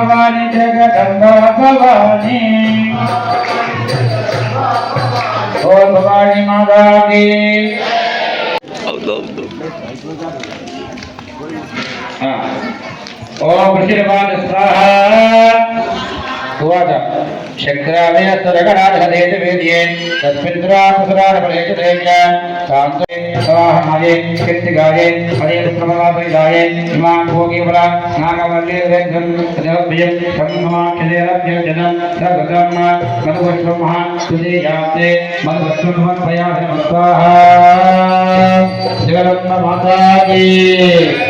भवानी जगदम्बा भवानी। और भवानी माता की ओम श्रीमान स्वाहा। शंकराभ्य सरगणाधे वेद्ये तस्मिन् पुराणफलेच देव्या। प्रवाहनाये कृतिगाये हरेन्द्रपदापरिदाये इमां भोगीवरा नागवल्लेभ्य खम्भमाक्षलेरभ्यर्जनं स गतम्मा मधुवश्रमः सुदे याते मधुवश्रमः प्रयाः जगदम्ब माता की।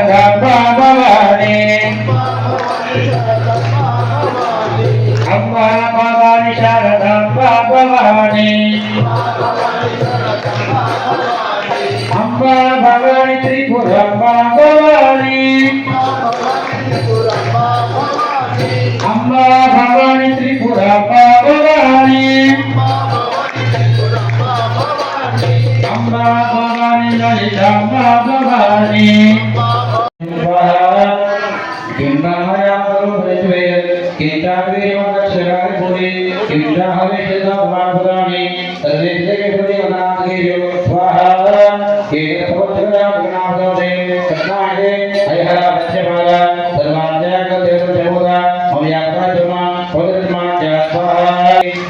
আমরা বাঙালি ত্রিপুরা।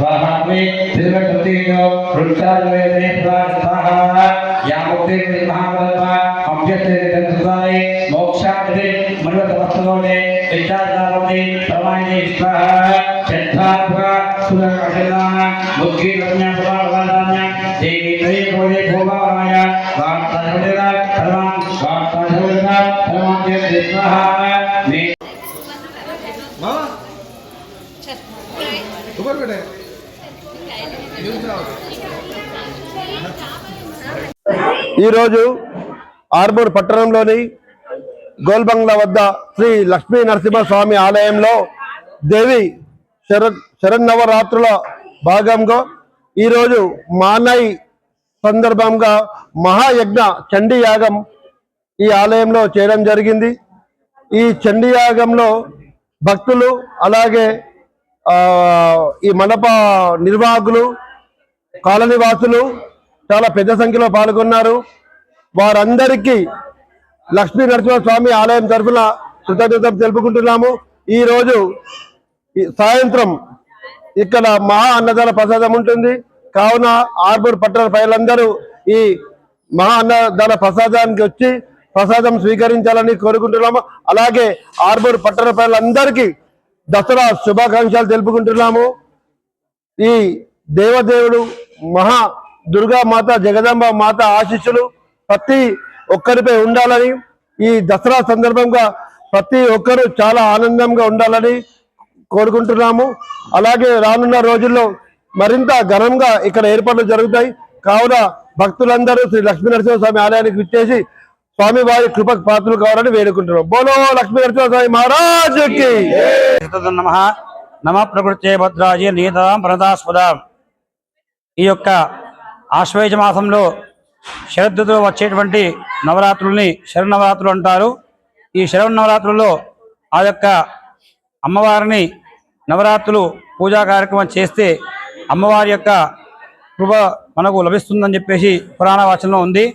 वाहात्मे त्रिवटुतिनो रुद्रालये देवा स्वाहा या मुक्ति महाबलवा अभ्यते तत्वाय मोक्षाग्रे मनोतमस्तोने विचारदारोने प्रमाणे स्वाहा चत्वात्वा सुरक्षिता मुक्ति रत्न प्रभावदान्य देवी नहीं कोई त्रये भोले भोगावाय वाक्ताधुलेरा सर्वान् वाक्ताधुलेरा सर्वान् देव स्वाहा ऊपर बैठे ఈరోజు ఆర్మూర్ పట్టణంలోని గోల్బంగ్లా వద్ద శ్రీ లక్ష్మీ నరసింహస్వామి ఆలయంలో దేవి శర శరన్నవరాత్రుల భాగంగా ఈరోజు మానై సందర్భంగా మహాయజ్ఞ చండీ యాగం ఈ ఆలయంలో చేయడం జరిగింది ఈ చండీ యాగంలో భక్తులు అలాగే ఆ, ఈ మండప నిర్వాహకులు కాలనీ వాసులు చాలా పెద్ద సంఖ్యలో పాల్గొన్నారు. వారందరికీ లక్ష్మీ నరసింహస్వామి ఆలయం తరఫున కృతజ్ఞత తెలుపుకుంటున్నాము. ఈరోజు ఈ సాయంత్రం ఇక్కడ మహా అన్నదాన ప్రసాదం ఉంటుంది. కావున ఆర్బూర్ పట్టణ ప్రజలందరూ ఈ మహా అన్నదాన ప్రసాదానికి వచ్చి ప్రసాదం స్వీకరించాలని కోరుకుంటున్నాము. అలాగే ఆర్బూర్ పట్టణ ప్రజలందరికీ దసరా శుభాకాంక్షలు తెలుపుకుంటున్నాము. ఈ దేవదేవుడు మహా దుర్గా మాత జగదంబ మాత ఆశీస్సులు ప్రతి ఒక్కరిపై ఉండాలని ఈ దసరా సందర్భంగా ప్రతి ఒక్కరూ చాలా ఆనందంగా ఉండాలని కోరుకుంటున్నాము. అలాగే రానున్న రోజుల్లో మరింత ఘనంగా ఇక్కడ ఏర్పాట్లు జరుగుతాయి. కావున భక్తులందరూ శ్రీ లక్ష్మీ నరసింహస్వామి ఆలయానికి విచ్చేసి స్వామి వారి కృపకు పాత్రలు కావాలని వేడుకుంటున్నాం. బోలో లక్ష్మీ నరసింహస్వామి మహారాజుకి. నమ. నమ ప్రకృతే భద్రాజీ నీతాం ప్రణదాస్పదాం ఈ యొక్క ఆశ్వేజ మాసంలో శరదృతులు వచ్చేటువంటి నవరాత్రుల్ని శరన్నవరాత్రులు అంటారు. ఈ శరన్నవరాత్రుల్లో ఆ యొక్క అమ్మవారిని నవరాత్రులు పూజా కార్యక్రమం చేస్తే అమ్మవారి యొక్క కృప మనకు లభిస్తుందని చెప్పేసి పురాణ వచనంలో ఉంది.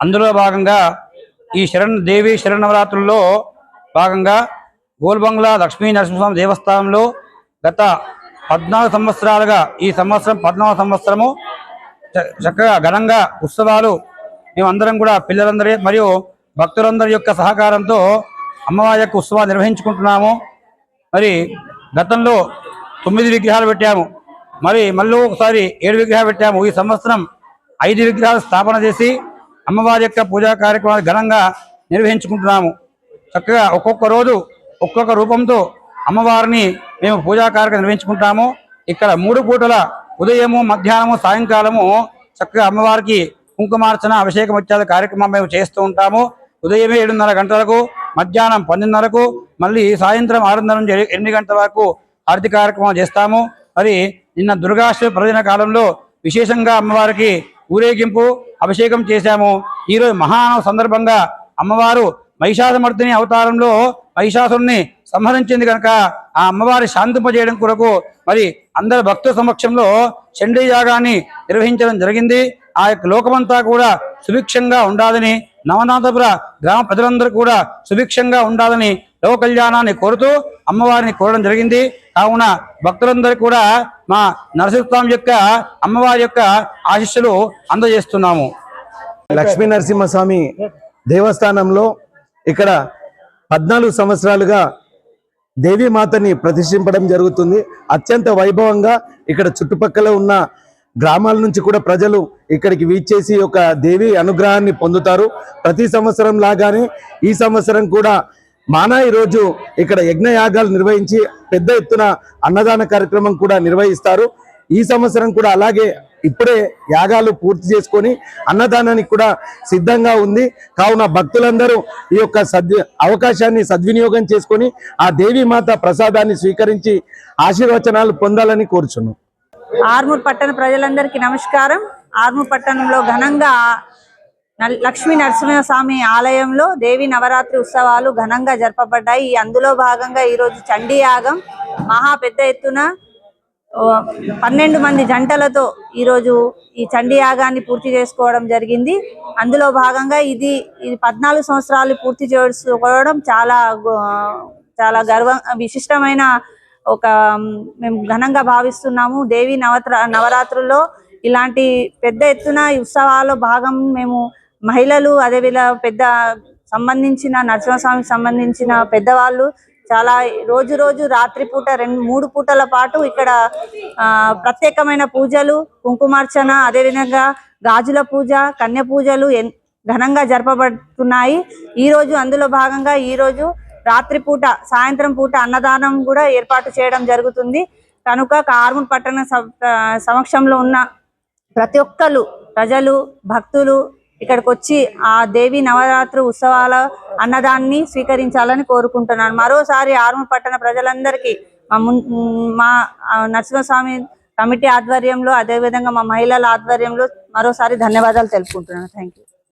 అందులో భాగంగా ఈ శరణ్ దేవి శరణవరాత్రుల్లో భాగంగా గోల్బంగ్లా లక్ష్మీ నరసింహస్వామి దేవస్థానంలో గత పద్నాలుగు సంవత్సరాలుగా ఈ సంవత్సరం పద్నాలుగు సంవత్సరము చ- చక్కగా ఘనంగా ఉత్సవాలు మేమందరం కూడా పిల్లలందరి మరియు భక్తులందరి యొక్క సహకారంతో అమ్మవారి యొక్క ఉత్సవాలు నిర్వహించుకుంటున్నాము. మరి గతంలో తొమ్మిది విగ్రహాలు పెట్టాము. మరి మళ్ళీ ఒకసారి ఏడు విగ్రహాలు పెట్టాము. ఈ సంవత్సరం ఐదు విగ్రహాలు స్థాపన చేసి అమ్మవారి యొక్క పూజా కార్యక్రమాలు ఘనంగా నిర్వహించుకుంటున్నాము. చక్కగా ఒక్కొక్క రోజు ఒక్కొక్క రూపంతో అమ్మవారిని మేము పూజా కార్యక్రమం నిర్వహించుకుంటాము. ఇక్కడ మూడు పూటల ఉదయము మధ్యాహ్నము సాయంకాలము చక్కగా అమ్మవారికి కుంకుమార్చన అభిషేకం వచ్చేది కార్యక్రమం మేము చేస్తూ ఉంటాము. ఉదయమే ఏడున్నర గంటలకు మధ్యాహ్నం పన్నెండున్నరకు మళ్ళీ సాయంత్రం ఆరున్నర నుంచి ఎనిమిది గంటల వరకు ఆర్థిక కార్యక్రమం చేస్తాము. మరి నిన్న దుర్గాష్టమి ప్రయోజన కాలంలో విశేషంగా అమ్మవారికి ఊరేగింపు అభిషేకం చేశాము. ఈరోజు మహానవ సందర్భంగా అమ్మవారు మహిషాసమర్థిని అవతారంలో మహిషాసురుని సంహరించింది కనుక ఆ అమ్మవారి శాంతింపజేయడం కొరకు మరి అందరి భక్తుల సమక్షంలో చండీ యాగాన్ని నిర్వహించడం జరిగింది. ఆ యొక్క లోకమంతా కూడా సుభిక్షంగా ఉండాలని నవనాథపుర గ్రామ ప్రజలందరూ కూడా సుభిక్షంగా ఉండాలని లోక కళ్యాణాన్ని కోరుతూ అమ్మవారిని కోరడం జరిగింది. కావున భక్తులందరూ కూడా మా నరసింహస్వామి యొక్క అమ్మవారి యొక్క ఆశీస్సులు అందజేస్తున్నాము. లక్ష్మీ నరసింహస్వామి దేవస్థానంలో ఇక్కడ పద్నాలుగు సంవత్సరాలుగా దేవీమాతని ప్రతిష్ఠింపడం జరుగుతుంది. అత్యంత వైభవంగా ఇక్కడ చుట్టుపక్కల ఉన్న గ్రామాల నుంచి కూడా ప్రజలు ఇక్కడికి వీచేసి ఒక దేవి అనుగ్రహాన్ని పొందుతారు. ప్రతి సంవత్సరం లాగానే ఈ సంవత్సరం కూడా మానాయి రోజు ఇక్కడ యజ్ఞయాగాలు నిర్వహించి పెద్ద ఎత్తున అన్నదాన కార్యక్రమం కూడా నిర్వహిస్తారు. ఈ సంవత్సరం కూడా అలాగే ఇప్పుడే యాగాలు పూర్తి చేసుకొని అన్నదానానికి కూడా సిద్ధంగా ఉంది. కావున భక్తులందరూ ఈ యొక్క సద్ అవకాశాన్ని సద్వినియోగం చేసుకొని ఆ దేవి మాత ప్రసాదాన్ని స్వీకరించి ఆశీర్వచనాలు పొందాలని కోరుచున్నాం. ఆర్మూర్ పట్టణ ప్రజలందరికీ నమస్కారం. ఆర్మూర్ పట్టణంలో ఘనంగా లక్ష్మీ నరసింహస్వామి ఆలయంలో దేవి నవరాత్రి ఉత్సవాలు ఘనంగా జరపబడ్డాయి. అందులో భాగంగా ఈరోజు చండీ యాగం మహా పెద్ద ఎత్తున పన్నెండు మంది జంటలతో ఈరోజు ఈ చండీ యాగాన్ని పూర్తి చేసుకోవడం జరిగింది. అందులో భాగంగా ఇది ఇది పద్నాలుగు సంవత్సరాలు పూర్తి చేసుకోవడం చాలా చాలా గర్వ విశిష్టమైన ఒక మేము ఘనంగా భావిస్తున్నాము. దేవి నవత్ర నవరాత్రుల్లో ఇలాంటి పెద్ద ఎత్తున ఈ ఉత్సవాల్లో భాగం మేము మహిళలు అదేవిధంగా పెద్ద సంబంధించిన నరసింహస్వామికి సంబంధించిన పెద్దవాళ్ళు చాలా రోజు రోజు రాత్రి పూట రెండు మూడు పూటల పాటు ఇక్కడ ప్రత్యేకమైన పూజలు కుంకుమార్చన అదేవిధంగా గాజుల పూజ కన్య పూజలు ఎన్- ఘనంగా జరపబడుతున్నాయి. ఈ రోజు అందులో భాగంగా ఈ రోజు రాత్రి పూట సాయంత్రం పూట అన్నదానం కూడా ఏర్పాటు చేయడం జరుగుతుంది. కనుక కార్మూర్ పట్టణ స- సమక్షంలో ఉన్న ప్రతి ఒక్కరు ప్రజలు భక్తులు ఇక్కడికి వచ్చి ఆ దేవి నవరాత్రి ఉత్సవాల అన్నదాన్ని స్వీకరించాలని కోరుకుంటున్నాను. మరోసారి ఆర్మూర్ పట్టణ ప్రజలందరికీ మా మా నరసింహస్వామి కమిటీ ఆధ్వర్యంలో అదేవిధంగా మా మహిళల ఆధ్వర్యంలో మరోసారి ధన్యవాదాలు తెలుపుకుంటున్నాను. Thank you